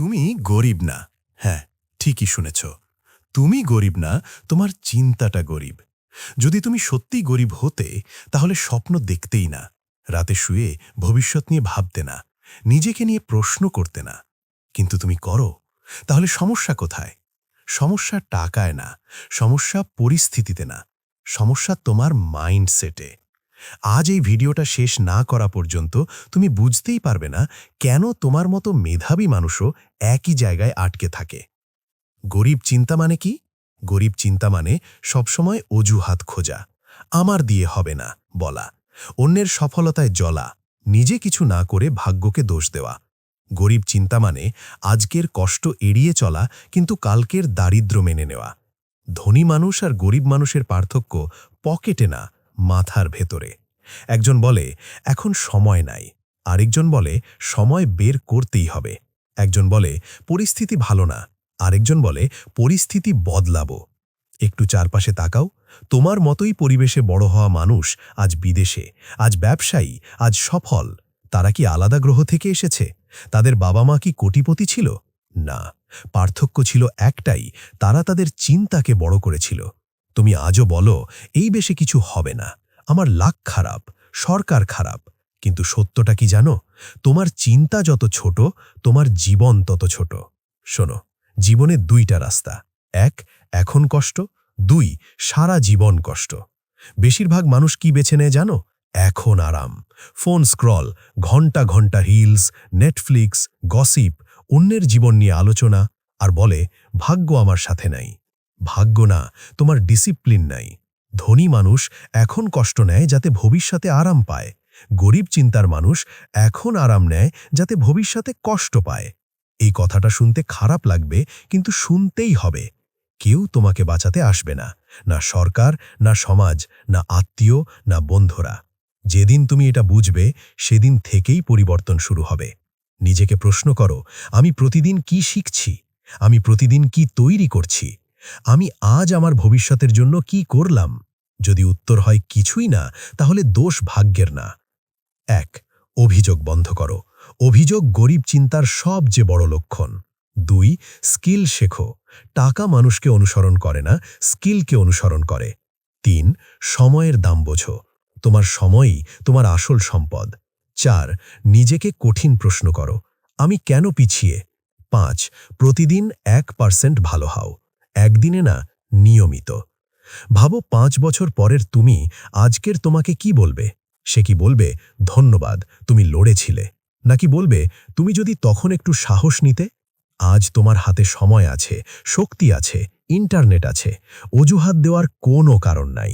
তুমি গরিব না। হ্যাঁ ঠিকই শুনেছ। তুমি গরিব না, তোমার চিন্তাটা গরিব। যদি তুমি সত্যিই গরিব হতে, তাহলে স্বপ্ন দেখতেই না। রাতে শুয়ে ভবিষ্যৎ নিয়ে ভাবতে না। নিজেকে নিয়ে প্রশ্ন করতে না। কিন্তু তুমি করো। তাহলে সমস্যা কোথায়? সমস্যা টাকায় না। সমস্যা পরিস্থিতিতে না। সমস্যা তোমার মাইন্ডসেটে। আজ এই ভিডিওটা শেষ না করা পর্যন্ত তুমি বুঝতেই পারবে না কেন তোমার মতো মেধাবী মানুষও একই জায়গায় আটকে থাকে। গরিব চিন্তা মানে কি? গরিব চিন্তা মানে সবসময় অজুহাত খোঁজা, আমার দিয়ে হবে না বলা, অন্যের সফলতায় জলা নিজে কিছু না করে ভাগ্যকে দোষ দেওয়া। গরিব চিন্তা মানে আজকের কষ্ট এড়িয়ে চলা কিন্তু কালকের দারিদ্র মেনে নেওয়া। ধনী মানুষ আর গরিব মানুষের পার্থক্য পকেটে না মাথার ভেতরে। একজন বলে, এখন সময় নাই। আরেকজন বলে, সময় বের করতেই হবে। একজন বলে, পরিস্থিতি ভালো না। আরেকজন বলে, পরিস্থিতি বদলাবো। একটু চারপাশে তাকাও, তোমার মতোই পরিবেশে বড় হওয়া মানুষ আজ বিদেশে, আজ ব্যবসায়ী, আজ সফল। তারা কি আলাদা গ্রহ থেকে এসেছে? তাদের বাবা মা কি কোটিপতি ছিল? না, পার্থক্য ছিল একটাই, তারা তাদের চিন্তাকে বড় করেছিল। তুমি আজও বলো, এই বেশি কিছু হবে না। আমার লাক খারাপ, সরকার খারাপ। কিন্তু সত্যটা কি জানো? তোমার চিন্তা যত ছোট, তোমার জীবন তত ছোট। শোনো, জীবনে দুইটা রাস্তা। এক, এখন কষ্ট। দুই, সারা জীবন কষ্ট। বেশিরভাগ মানুষ কি বেছে নেয় জানো? এখন আরাম। ফোন স্ক্রল, ঘণ্টা ঘণ্টা রিলস, নেটফ্লিক্স, গসিপ, অন্যের জীবন নিয়ে আলোচনা, আর বলে, ভাগ্য আমার সাথে নাই। ভাগ্য না, তোমার ডিসিপ্লিন নাই। ধনী মানুষ এখন কষ্ট নেয় যাতে ভবিষ্যতে আরাম পায়। গরিব চিন্তার মানুষ এখন আরাম নেয় যাতে ভবিষ্যতে কষ্ট পায়। এই কথাটা শুনতে খারাপ লাগবে, কিন্তু শুনতেই হবে। কেউ তোমাকে বাঁচাতে আসবে না না সরকার, না সমাজ, না আত্মীয়, না বন্ধুরা। যেদিন তুমি এটা বুঝবে, সেদিন থেকেই পরিবর্তন শুরু হবে। নিজেকে প্রশ্ন করো, আমি প্রতিদিন কি শিখছি? আমি প্রতিদিন কি তৈরি করছি? আমি আজ আমার ভবিষ্যতের জন্য কি করলাম? যদি উত্তর হয় কিছুই না, তাহলে দোষ ভাগ্যের না। এক, অভিযোগ বন্ধ করো। অভিযোগ গরিব চিন্তার সবচেয়ে বড় লক্ষণ। দুই, স্কিল শেখো। টাকা মানুষকে অনুসরণ করে না, স্কিলকে অনুসরণ করে। তিন, সময়ের দাম বোঝো। তোমার সময়ই তোমার আসল সম্পদ। চার, নিজেকে কঠিন প্রশ্ন করো। আমি কেন পিছিয়ে? পাঁচ, প্রতিদিন এক পার্সেন্ট ভালো হও। একদিনে না, নিয়মিত। ভাবো পাঁচ বছর পরের তুমি আজকের তোমাকে কি বলবে? সে কি বলবে, ধন্যবাদ, তুমি লড়েছিলে। নাকি বলবে, তুমি যদি তখন একটু সাহস নিতে, আজ তোমার হাতে সময় আছে, শক্তি আছে, ইন্টারনেট আছে, অজুহাত দেওয়ার কোনো কারণ নাই।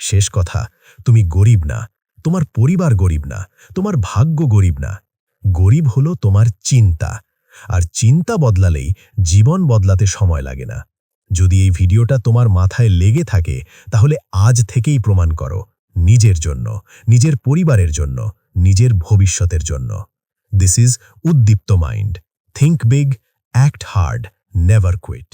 শেষ কথা, তুমি গরিব না, তোমার পরিবার গরিব না, তোমার ভাগ্য গরিব না। গরিব হলো তোমার চিন্তা, আর চিন্তা বদলালেই জীবন বদলাতে সময় লাগে না। যদি এই ভিডিওটা তোমার মাথায় লেগে থাকে, তাহলে আজ থেকেই প্রমাণ করো, নিজের জন্য, নিজের পরিবারের জন্য, নিজের ভবিষ্যতের জন্য। This is Uddipta mind. Think big act hard never quit